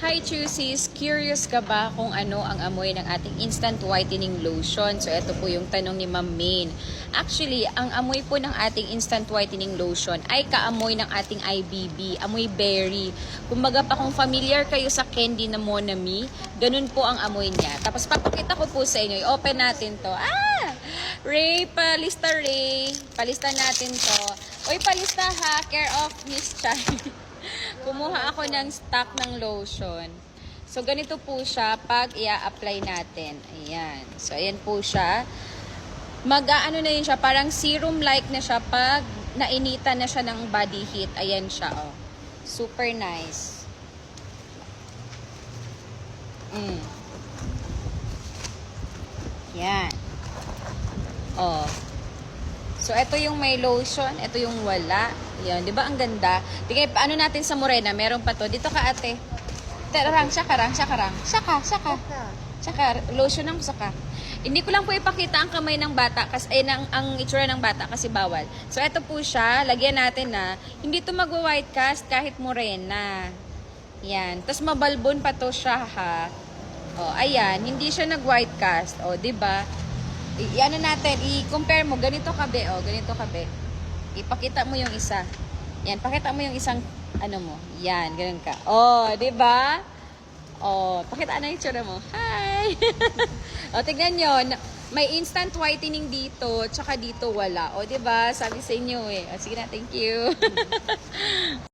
Hi Chusies! Curious ka ba kung ano ang amoy ng ating instant whitening lotion? So ito po yung tanong ni Ma'am Main. Actually, ang amoy po ng ating instant whitening lotion ay kaamoy ng ating IBB, amoy berry. Kumbaga pa kung familiar kayo sa candy na Monami, ganun po ang amoy niya. Tapos papakita ko po sa inyo, i-open natin to. Ah! Ray, palista Ray. Palista natin to. Uy, palista ha. Care of Miss Chai. Kumuha ako ng stock ng lotion. So, ganito po siya pag i-apply natin. Ayan. So, ayan po siya. Mag-ano na yun siya, parang serum-like na siya pag nainitan na siya ng body heat. Ayan siya, oh. Super nice. Mm. Yan. Oh. So, ito yung may lotion, ito yung wala. Yan, di ba ang ganda? Tingnan, paano natin sa Morena, meron pa to. Dito ka ate. Tarang, siya ka rang, siya ka rang. Siya ka, siya lotion ng saka. Hindi ko lang po ipakita ang kamay ng bata kasi ay ng, ang itsura ng bata kasi bawal. So ito po siya, lagyan natin na hindi to magwa-white cast kahit morena. Yan. Tapos mabalbon pa to siya ha. O, ayan, hindi siya nag-white cast. O, 'di ba? I- ano natin, i-compare mo, ganito kabe, oh, ganito kabe. Ipakita mo yung isa. Yan, pakita mo yung isang, ano mo, yan, ganun ka. Oh, di ba? Oh, pakita na yung tsura mo. Hi! oh, tignan nyo, may instant whitening dito, tsaka dito wala. O, di ba? Sabi sa inyo eh. O, sige na, thank you.